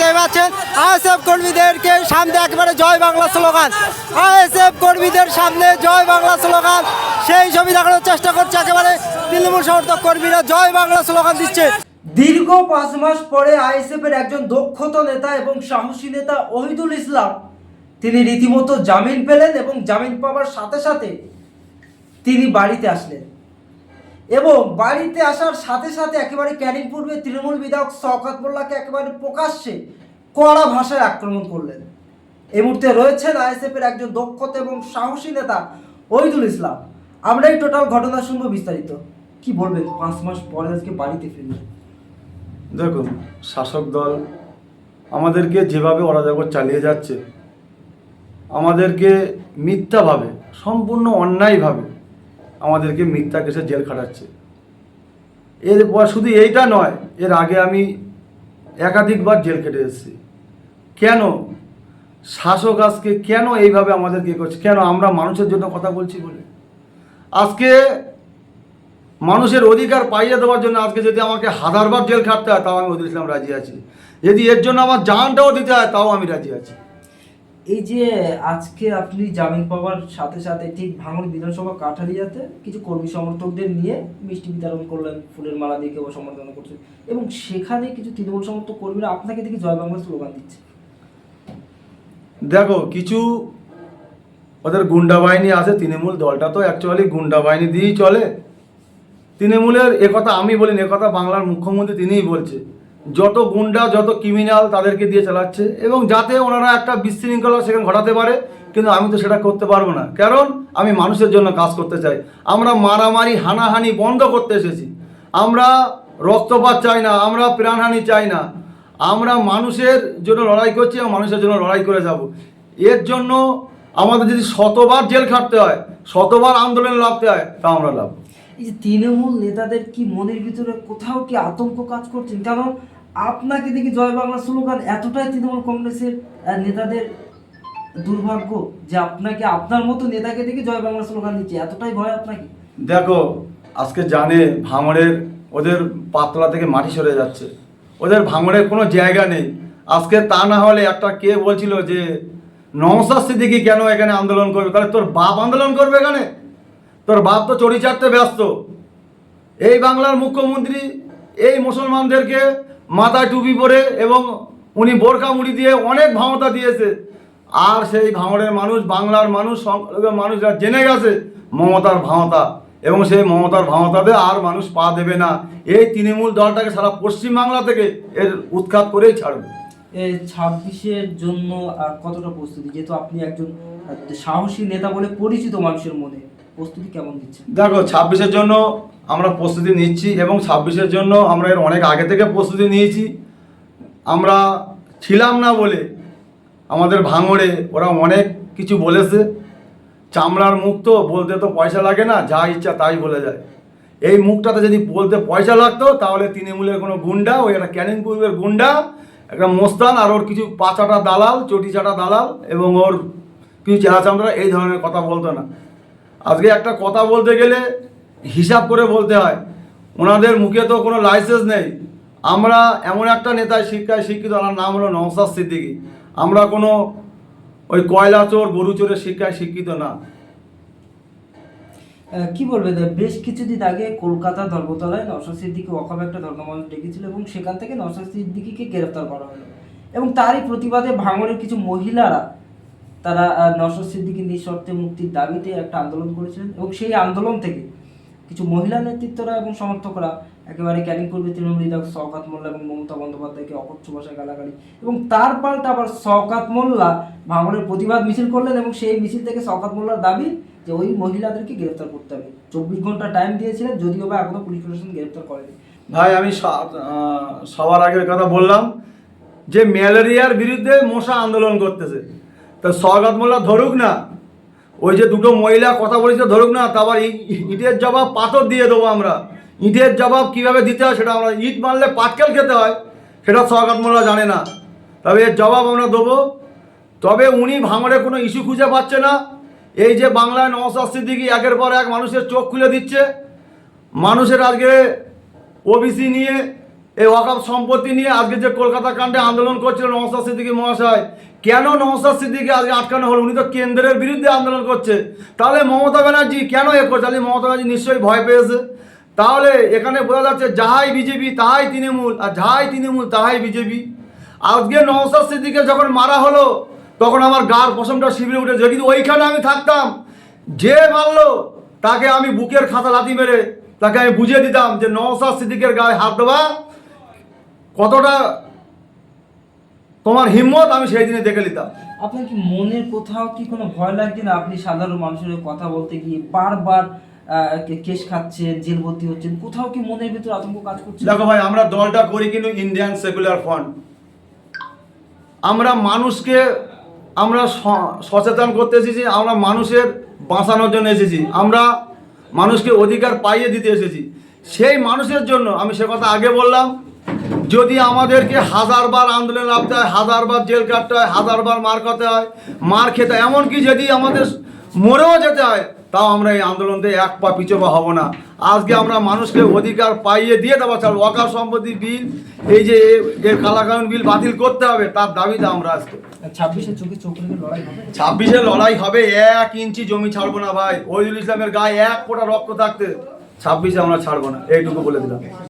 দেখতে পাচ্ছেন, আইএসএফ কর্মীদেরকে সামনে একেবারে জয় বাংলা স্লোগান। আইএসএফ কর্মীদের সামনে জয় বাংলা স্লোগান। সেই ছবি দেখানোর চেষ্টা করছে একেবারে তৃণমূল সমর্থক কর্মীরা, জয় বাংলা স্লোগান দিচ্ছে। দীর্ঘ পাঁচ মাস পরে আইএসএফ এর একজন দক্ষত নেতা এবং সাহসী নেতা ওহিদুল ইসলাম, তিনি রীতিমতো জামিন পেলেন এবং জামিন পাওয়ার সাথে সাথে তিনি বাড়িতে আসলেন। এবং বাড়িতে আসার সাথে সাথে একেবারে ক্যানিং পূর্বে তৃণমূল বিধায়ক শওকত মোল্লাকে একেবারে প্রকাশ্যে কড়া ভাষায় আক্রমণ করলেন। এই মুহূর্তে রয়েছেন আইএসএফ এর একজন দক্ষতা এবং সাহসী নেতা ওহিদুল ইসলাম। আমরা এই টোটাল ঘটনা শুনব বিস্তারিত। কি বলবেন? পাঁচ মাস পরে আজকে বাড়িতে ফিরলেন দেখুন, শাসক দল আমাদেরকে যেভাবে অরাজকর চালিয়ে যাচ্ছে, আমাদেরকে মিথ্যাভাবে, সম্পূর্ণ অন্যায়ভাবে আমাদেরকে মিথ্যা কেসে জেল খাটাচ্ছে। এরপর শুধু এইটা নয়, এর আগে আমি একাধিকবার জেল কেটে এসেছি। কেন? শাসক আজকে কেন এইভাবে আমাদেরকে করছে? কেন আমরা মানুষের জন্য কথা বলছি বলে? আজকে মানুষের অধিকার পাইয়ে দেওয়ার জন্য আজকে যদি আমাকে হাজারবার জেল খাটতে হয়, তাও আমি ওদের ইসলাম রাজি আছি। যদি এর জন্য আমার জানটাও দিতে হয়, তাও আমি রাজি আছি। এই যে আজকে আপনি জামিন পাওয়ার সাথে সাথে ঠিক ভাঙড় বিধানসভা কাঠালিয়াতে কিছু কর্মী সমর্থকদের নিয়ে মিষ্টি বিতরণ করলেন, ফুলের মালা দিয়ে কেউ সমর্থন করছেন এবং সেখানে কিছু তৃণমূল সমর্থক কর্মীরা আপনাকে দেখে জয় বাংলা স্লোগান দিচ্ছে। দেখো, কিছু ওদের গুন্ডা বাহিনী আছে, তৃণমূল দলটা তো অ্যাকচুয়ালি গুন্ডা বাহিনী দিয়েই চলে। তৃণমূলের একথা আমি বলিনি একথা বাংলার মুখ্যমন্ত্রী তিনিই বলছে। যত গুন্ডা, যত ক্রিমিনাল তাদেরকে দিয়ে চালাচ্ছে এবং যাতে ওনারা একটা বিশৃঙ্খলা সেখানে ঘটাতে পারে, কিন্তু আমি তো সেটা করতে পারব না। কারণ আমি মানুষের জন্য কাজ করতে চাই। আমরা মারামারি, হানাহানি বন্ধ করতে এসেছি। আমরা রক্তপাত চাই না, আমরা প্রাণহানি চাই না। আমরা মানুষের জন্য লড়াই করছি এবং মানুষের জন্য লড়াই করে যাব। এর জন্য আমাদের যদি শতবার জেল খাটতে হয়, শতবার আন্দোলনে লাভতে হয় তা আমরা লাভ। এই যে তৃণমূল নেতাদের কি মনের ভিতরে কোথাও কি আতঙ্ক কাজ করছেন কারণ আপনাকে দেখি জয় বাংলা স্লোগান এতটাই তৃণমূল কংগ্রেসের নেতাদের দুর্ভাগ্য যে আপনাকে, আপনার মতো নেতাকে দেখে জয় বাংলা স্লোগান দিচ্ছে। এতটাই ভয় আপনাকে? দেখো, আজকে জানে ভাঙড়ের, ওদের পাতলা থেকে মাটি সরে যাচ্ছে। ওদের ভাঙড়ের কোনো জায়গা নেই। আজকে তা না হলে একটা কে বলছিল যে নমসার সিদ্দিকি কেন এখানে আন্দোলন করবে? তাহলে তোর বাপ আন্দোলন করবে এখানে? তোর বাপ তো চড়ি চাটতে ব্যস্ত। এই বাংলার মুখ্যমন্ত্রী, এই মুসলমানদেরকে মাথায় টুপি পরে এবং উনি বোরখা মুড়ি দিয়ে অনেক ভাঙতা দিয়েছে। আর সেই ভাঙড়ের মানুষ বাংলার মানুষ মানুষরা জেনে গেছে মমতার ভাঙতা এবং সেই মমতার ভাঙতাতে আর মানুষ পা দেবে না। এই তৃণমূল দলটাকে সারা পশ্চিমবাংলা থেকে এর উৎখাত করেই ছাড়বে। এই ছাব্বিশের জন্য কতটা প্রস্তুতি? যেহেতু আপনি একজন সাহসী নেতা বলে পরিচিত মানুষের মনে প্রস্তুতি কেমন দিচ্ছে দেখো ছাব্বিশের জন্য আমরা প্রস্তুতি নিচ্ছি এবং ছাব্বিশের জন্য আমরা এর অনেক আগে থেকে প্রস্তুতি নিয়েছি। আমরা ছিলাম না বলে আমাদের ভাঙড়ে ওরা অনেক কিছু বলেছে। চামড়ার মুখ তো বলতে তো পয়সা লাগে না, যা ইচ্ছা তাই বলে যায়। এই মুখটাতে যদি বলতে পয়সা লাগতো, তাহলে তৃণমূলের কোনো গুন্ডা, ওই একটা ক্যানিং পূর্বের গুন্ডা, একটা মোস্তান আর ওর কিছু পাচাটা দালাল, চটি চাটা দালাল এবং ওর কিছু চেহারা চামড়া, এই ধরনের কথা বলতো না। আজকে একটা কথা বলতে গেলে হিসাব করে বলতে হয়। ওনাদের মুখে তো কোনো লাইসেন্স নেই। আমরা এমন একটা নেতায় শিক্ষায় শিক্ষিত ওনার নাম হলো নওসাদ সিদ্দিকী। আমরা কোনো ওই কয়লা চোর গরু চোরের শিক্ষায় শিক্ষিত না। কি বলবেন আহ, বেশ কিছুদিন আগে কলকাতা ধর্মতলায় নওশাদ সিদ্দিকি ওয়াকাব একটা ধর্মমঞ্চ ডেকেছিল এবং সেখান থেকে নওশাদ সিদ্দিকিকে গ্রেফতার করা হলো। এবং তারই প্রতিবাদে ভাঙড়ের কিছু মহিলারা তারা আহ, নওশাদ সিদ্দিকি নিঃশর্তে মুক্তির দাবিতে একটা আন্দোলন করেছিলেন এবং সেই আন্দোলন থেকে কিছু মহিলা নেতৃত্বরা এবং সমর্থকরা একেবারে ক্যানিং করবে তৃণমূল বিধায়ক শওকাত মোল্লা এবং মমতা বন্দ্যোপাধ্যায়কে অকচ্ছ ভাষায় গালাগালি। এবং তার পাল্টা আবার শওকাত মোল্লা ভাঙড়ের প্রতিবাদ মিছিল করলেন এবং সেই মিছিল থেকে শওকাত মোল্লার দাবি যে ওই মহিলাদেরকে গ্রেফতার করতে হবে। চব্বিশ ঘণ্টা টাইম দিয়েছিলেন, যদিও বা এখনও পুলিশ প্রশাসন গ্রেফতার করেনি। ভাই, আমি সবার আগের কথা বললাম যে ম্যালেরিয়ার বিরুদ্ধে মশা আন্দোলন করতেছে। তা স্বাগত মোল্লা ধরুক না ওই যে দুটো মহিলা কথা বলেছে ধরুক না তারপর ইটের জবাব পাথর দিয়ে দেবো আমরা। ইটের জবাব কীভাবে দিতে হয় সেটা আমরা ইট মারলে পাটকেল খেতে হয়, সেটা স্বাগত মোল্লা জানে না। তবে এর জবাব আমরা দেবো। তবে উনি ভাঙড়ে কোনো ইস্যু খুঁজে পাচ্ছে না। এই যে বাংলায় নওসাদ সিদ্দিকি একের পর এক মানুষের চোখ খুলে দিচ্ছে। মানুষের আজকে ওবিসি নিয়ে, এই ওয়াকাপ সম্পত্তি নিয়ে, আজকে যে কলকাতা কাণ্ডে আন্দোলন করছিলেন নওসাদ সিদ্দিকী মহাশয় কেন নওসাদ সিদ্দিকী আজকে আটকানো হলো? উনি তো কেন্দ্রের বিরুদ্ধে আন্দোলন করছে। তাহলে মমতা ব্যানার্জি কেন এ করছে? তাহলে মমতা ব্যানার্জি নিশ্চয়ই ভয় পেয়েছে। তাহলে এখানে বোঝা যাচ্ছে যাহাই বিজেপি, তাহাই তৃণমূল, আর যাহাই তৃণমূল, তাহাই বিজেপি। আজকে নওসাদ সিদ্দিকে যখন মারা হলো, তখন আমার গার পশমটা শিবিরে উঠেছে। যদি ওইখানে আমি থাকতাম। যে মারলো, তাকে আমি বুকের খাতা লাতি মেরে, তাকে আমি বুঝিয়ে দিতাম যে নওসাদ সিদ্দিকের গায়ে হাত দেওয়া কতটা তোমার হিম্মত আমি সেই দিনে দেখে নিতাম। আপনার কি মনের কোথাও কি কোনো ভয় লাগছে না? আপনি সাধারণ মানুষের কথা বলতে গিয়ে বারবার কেস খাচ্ছেন জেল ভর্তি হচ্ছেন? কোথাও কি মনের ভিতরে আতঙ্ক কাজ করছে? দেখো ভাই আমরা দলটা করি কিন্তু ইন্ডিয়ান সেকুলার ফ্রন্ট আমরা মানুষকে আমরা সচেতন করতে এসেছি আমরা মানুষের বাঁচানোর জন্য এসেছি। আমরা মানুষকে অধিকার পাইয়ে দিতে এসেছি। সেই মানুষের জন্য আমি সে কথা আগে বললাম যদি আমাদেরকে হাজারবার আন্দোলন নামতে হয় হাজারবার জেল কাটতে হয় হাজারবার মার খেতে হয় মার খেতে হয় এমনকি যদি আমাদের মরেও যেতে হয় তাও আমরা এই আন্দোলনতে এক পা পিছপা হব না। আজকে আমরা মানুষকে অধিকার পাইয়ে দিয়ে দেবো চাল ওয়াকার সম্পত্তি বিল এই যে এর কালাকানুন বিল বাতিল করতে হবে তার দাবিতে আমরা আজকে। ছাব্বিশে চোখে চোখ লড়াই হবে? ছাব্বিশে লড়াই হবে এক ইঞ্চি জমি ছাড়বো না ভাই। ওইদুল ইসলামের গায়ে এক ফোঁটা রক্ত থাকতে ছাব্বিশে আমরা ছাড়বো না এইটুকু বলে দিলাম।